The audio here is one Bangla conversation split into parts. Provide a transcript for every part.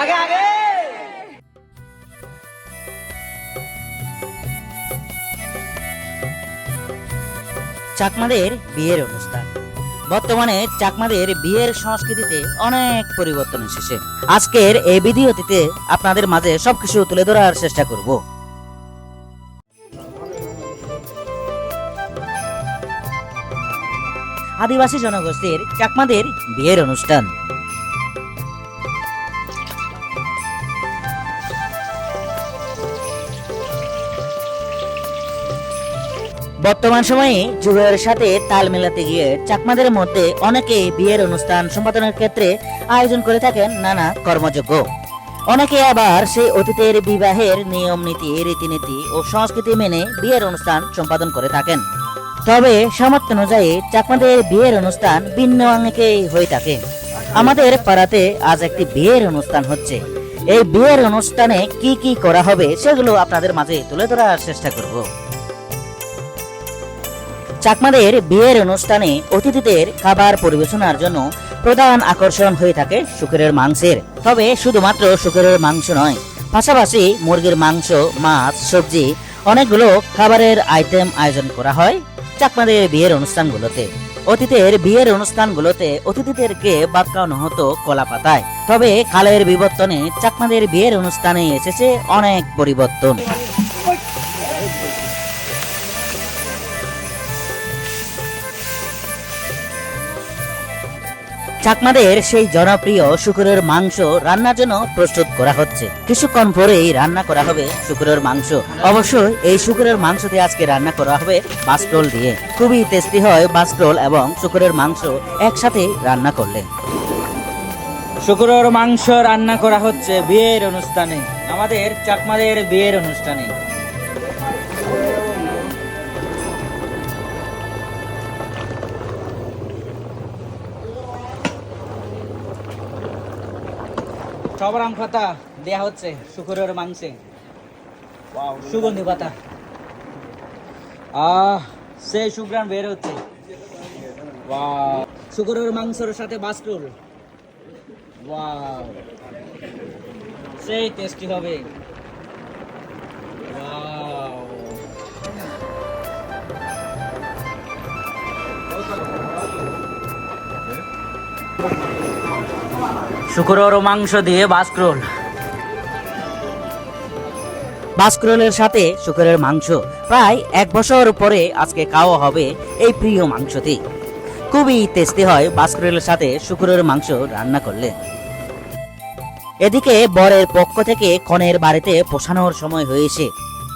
আগে আগে। চাকমাদের বিয়ের অনুষ্ঠান বর্তমানে চাকমাদের বিয়ের সংস্কৃতিতে অনেক পরিবর্তন এসেছে। আজকের এই ভিডিওটিতে আপনাদের মাঝে সবকিছু তুলে ধরার চেষ্টা করব। আদিবাসী জনগোষ্ঠীর চাকমাদের বিয়ের অনুষ্ঠান। বর্তমান সময়ে যুগের সাথে তাল মেলাতে গিয়ে চাকমাদের মধ্যে অনেকে বিয়ের অনুষ্ঠান সম্পাদনের ক্ষেত্রে আয়োজন করে থাকেন নানা কর্মযোগ্য অনেকে আবার সেই অতীতের বিবাহের নিয়ম নীতি, রীতিনীতি ও সংস্কৃতি মেনে বিয়ের অনুষ্ঠান সম্পাদন করে থাকেন। তবে সামর্থ্য অনুযায়ী চাকমাদের বিয়ের অনুষ্ঠান ভিন্ন অঙ্গেই হয়ে থাকে। আমাদের পাড়াতে আজ একটি বিয়ের অনুষ্ঠান হচ্ছে। এই বিয়ের অনুষ্ঠানে কি কি করা হবে সেগুলো আপনাদের মাঝে তুলে ধরার চেষ্টা করব। চাকমাদের বিয়ের অনুষ্ঠানে অতিথিদের খাবার পরিবেশনার জন্য প্রধান আকর্ষণ হয়ে থাকে শুকরের মাংসের। তবে শুধুমাত্র শুকরের মাংস নয়, পাশাপাশি মুরগির মাংস, মাছ, সবজি, অনেকগুলো খাবারের আইটেম আয়োজন করা হয় চাকমাদের বিয়ের অনুষ্ঠানগুলোতে। অতীতের বিয়ের অনুষ্ঠানগুলোতে অতিথিদেরকে ভাত খাওয়ানো হতো কলা পাতায় তবে কালের বিবর্তনে চাকমাদের বিয়ের অনুষ্ঠানে এসেছে অনেক পরিবর্তন। চাকমাদের সেই জনপ্রিয় শুকুরের মাংস রান্নার জন্য প্রস্তুত করা হচ্ছে। কিছুক্ষণ পরেই রান্না করা হবে শুকুরের মাংস। অবশ্যই এই শুকুরের মাংস দিয়ে আজকে রান্না করা হবে বাস্ট্রোল দিয়ে। খুবই টেস্টি হয় বাস্ট্রোল এবং শুকুরের মাংস একসাথে রান্না করলে। শুক্রর মাংস রান্না করা হচ্ছে বিয়ের অনুষ্ঠানে। আমাদের চাকমাদের বিয়ের অনুষ্ঠানে। সব রাম পাতা দেয়া হচ্ছে শুকুরের মাংসে। সুগন্ধি পাতা। আহ সেই সুগ্রাম বের হচ্ছে। শুকুরের মাংসের সাথে বাস্টুল সেই টেস্টি হবে। ওয়াও শুক্রর মাংস দিয়ে বাস্ক্রোল বাস্কুরলের সাথে শুকরের মাংস। প্রায় এক বছর পরে আজকে খাওয়া হবে এই প্রিয় মাংসটি। খুবই টেস্টি হয় বাস্কুরলের সাথে শুকরের মাংস রান্না করলে। এদিকে বরের পক্ষ থেকে কনের বাড়িতে পোষানোর সময় হয়েছে।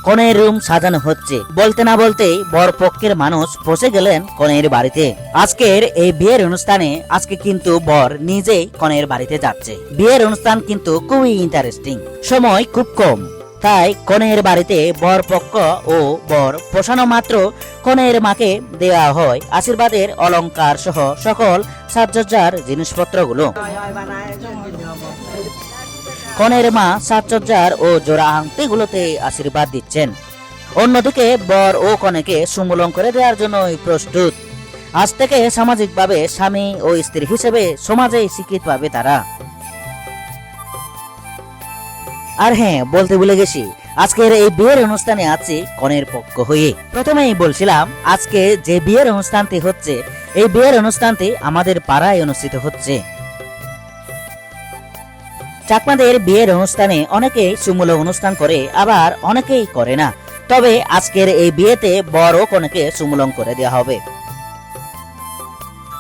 কনের রুম সাজানো হচ্ছে। বলতে না বলতেই বর পক্ষের মানুষ পৌঁছে গেলেন কনের বাড়িতে। আজকের এই বিয়ের অনুষ্ঠানে, আজকে কিন্তু বর নিজেই কনের বাড়িতে যাচ্ছে। বিয়ের অনুষ্ঠান কিন্তু খুবই ইন্টারেস্টিং সময় খুব কম। তাই কনের বাড়িতে বর পক্ষ ও বর পোষানো মাত্র কনের মাকে দেওয়া হয়। আশীর্বাদের অলংকার সহ সকল সাজসজ্জার জিনিসপত্রগুলো। কনের মা সাজসজ্জার ও জোড়া আংটিগুলোতে আশীর্বাদ দিচ্ছেন। অন্যদিকে বর ও কনেকে সুমূলন করে দেওয়ার জন্য প্রস্তুত। আজ থেকে সামাজিকভাবে স্বামী ও স্ত্রী হিসেবে সমাজে স্বীকৃত পাবে তারা। আর হ্যাঁ বলতে ভুলে গেছি, আজকের এই বিয়ের অনুষ্ঠানে আছি কনের পক্ষ হয়ে। প্রথমেই বলছিলাম, আজকে যে বিয়ের অনুষ্ঠানটি হচ্ছে, এই বিয়ের অনুষ্ঠানটি আমাদের পাড়ায় অনুষ্ঠিত হচ্ছে। চাকমাদের বিয়ের অনুষ্ঠানে অনেকেই সুমূল অনুষ্ঠান করে, আবার অনেকেই করে না। তবে আজকের এই বিয়েতে বড় কনেকে সুমূলং করে দেওয়া হবে।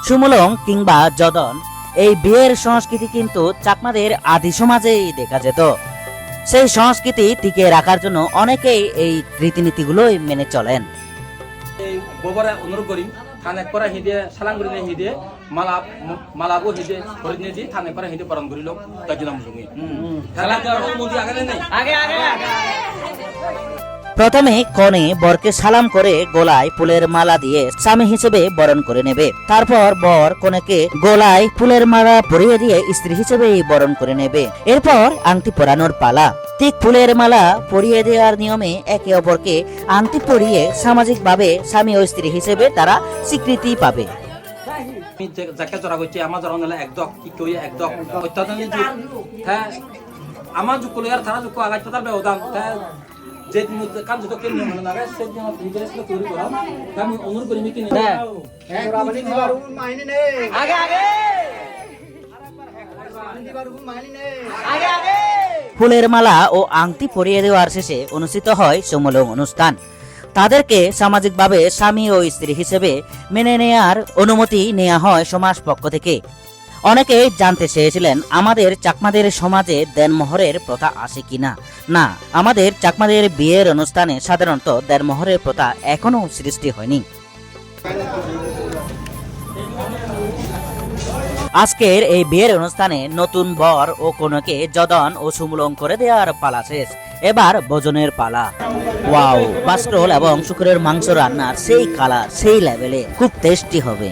সুমূলং কিংবা যদন, এই বিয়ের সংস্কৃতি কিন্তু চাকমাদের আদি সমাজেই দেখা যেত। সেই সংস্কৃতি টিকে রাখার জন্য অনেকেই এই রীতিনীতিগুলোই মেনে চলেন। অনুরোধ করি। থানে করা হিদে সালাঙ্গুরি নে হিদে মালা মালাবো হিদে হরি নে দি থানে করা হিদে পরম করি লোক আগে নেই। আগে আগে প্রথমে কনে বরকে সালাম করে গলায় ফুলের মালা দিয়ে স্বামী হিসেবে বরণ করে নেবে। তারপর বর কনেকে গলায় ফুলের মালা পরিয়ে দিয়ে স্ত্রী হিসেবে বরণ করে নেবে। এরপর আংটি পরানোর পালা। ঠিক ফুলের মালা পরিয়ে দেওয়ার নিয়মে একে অপরকে আংটি পরিয়ে সামাজিকভাবে স্বামী ও স্ত্রী হিসেবে তারা স্বীকৃতি পাবে। আমি যে- যাকে জরা করছি আমার জরা নিলে একদক কি কই একদক। অত্যাধুনিক যুগ। হ্যাঁ আমার যুগ কলে আর তারা যুগ আগাই তার ব্যবধান। হ্যাঁ যে দিন কাম যত কেন মনে না সে দিন আমার ভিতরে ছিল তৈরি করা। আমি অনুরোধ করি মিকি দে। আগে আগে। আগে আগে ফুলের মালা ও আংটি পরিয়ে দেওয়ার শেষে অনুষ্ঠিত হয় সমলং অনুষ্ঠান। তাদেরকে সামাজিকভাবে স্বামী ও স্ত্রী হিসেবে মেনে নেয়ার অনুমতি নেওয়া হয় সমাজ পক্ষ থেকে। অনেকে জানতে চেয়েছিলেন, আমাদের চাকমাদের সমাজে দেনমোহরের প্রথা আসে কিনা? না, আমাদের চাকমাদের বিয়ের অনুষ্ঠানে সাধারণত দেনমোহরের প্রথা এখনও সৃষ্টি হয়নি। আজকের এই বিয়ের অনুষ্ঠানে নতুন বর ও কনেকে জদন ও সুমলং করে দেওয়ার পালা শেষ। এবার ভোজনের পালা। ওয়াও বাস্ট্রোল এবং শুকরের মাংস রান্নার সেই কালার সেই লেভেলে খুব টেস্টি হবে।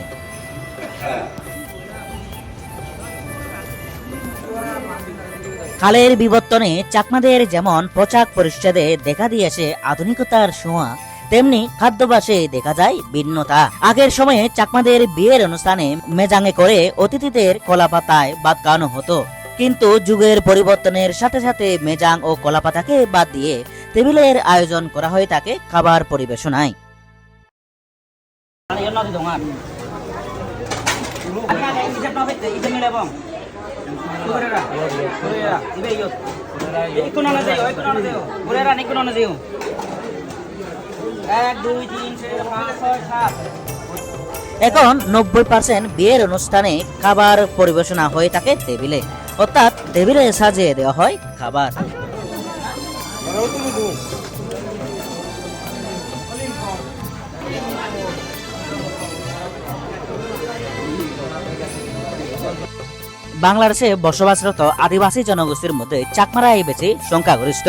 কালের বিবর্তনে চাকমাদের যেমন পোশাক পরিচ্ছদে দেখা দিয়েছে আধুনিকতার ছোঁয়া তেমনি খাদ্যাভ্যাসে দেখা যায় ভিন্নতা। আগের সময়ে চাকমাদের বিয়ের অনুষ্ঠানে মেজাঙে করে অতিথিদের কলাপাতায় বাদ খাওয়ানো হতো। কিন্তু যুগের পরিবর্তনের সাথে সাথে মেজাং ও কলাপাতাকে বাদ দিয়ে টেবিলের আয়োজন করা হয়ে থাকে খাবার পরিবেশনায়। এখন নব্বই পার্সেন্ট বিয়ের অনুষ্ঠানে খাবার পরিবেশনা হয়ে থাকে টেবিলে। অর্থাৎ টেবিলে সাজিয়ে দেওয়া হয় খাবার। বাংলাদেশে বসবাসরত আদিবাসী জনগোষ্ঠীর মধ্যে চাকমারাই বেশি সংখ্যাগরিষ্ঠ।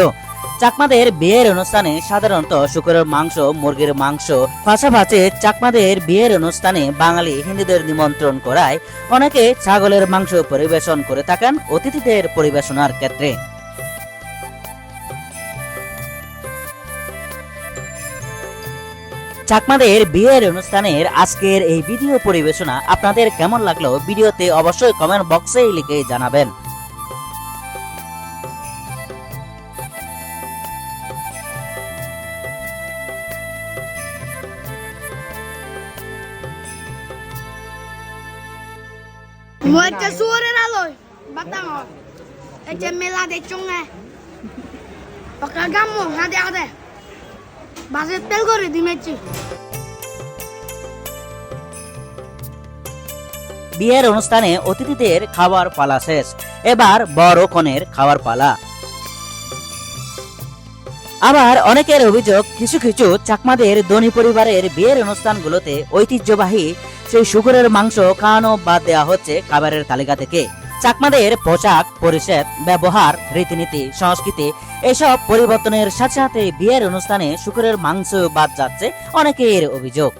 চাকমাদের বিয়ের অনুষ্ঠানে সাধারণত শুকরের মাংস, মুরগির মাংস, পাশাপাশি চাকমাদের বিয়ের অনুষ্ঠানে বাঙালি হিন্দুদের নিমন্ত্রণ করায় অনেকে ছাগলের মাংস পরিবেশন করে থাকেন অতিথিদের পরিবেশনার ক্ষেত্রে। চাকমাদের বিয়ের অনুষ্ঠানের আজকের এই ভিডিও পরিবেশনা আপনাদের কেমন লাগল ভিডিওতে অবশ্যই কমেন্ট বক্সে লিখে জানাবেন। Muerte suore aloy. Batang. Eche mela de chunga. Pakagamo hade hade. Baset tel করে দিমেছি বিয়ের অনুষ্ঠানে অতিথিদের খাবার পালা শেষ এবার বড় কনের খাবার পালা আবার অনেকের অভিযোগ কিছু কিছু চাকমাদের ধনী পরিবারের বিয়ের অনুষ্ঠানগুলোতে ঐতিহ্যবাহী সেই শুকুরের মাংস খাওয়ানো বাদ দেওয়া হচ্ছে খাবারের তালিকা থেকে। চাকমাদের পোশাক পরিষেধ ব্যবহার, রীতিনীতি, সংস্কৃতি, এসব পরিবর্তনের সাথে সাথে বিয়ের অনুষ্ঠানে শুকুরের মাংস বাদ যাচ্ছে অনেকের অভিযোগ।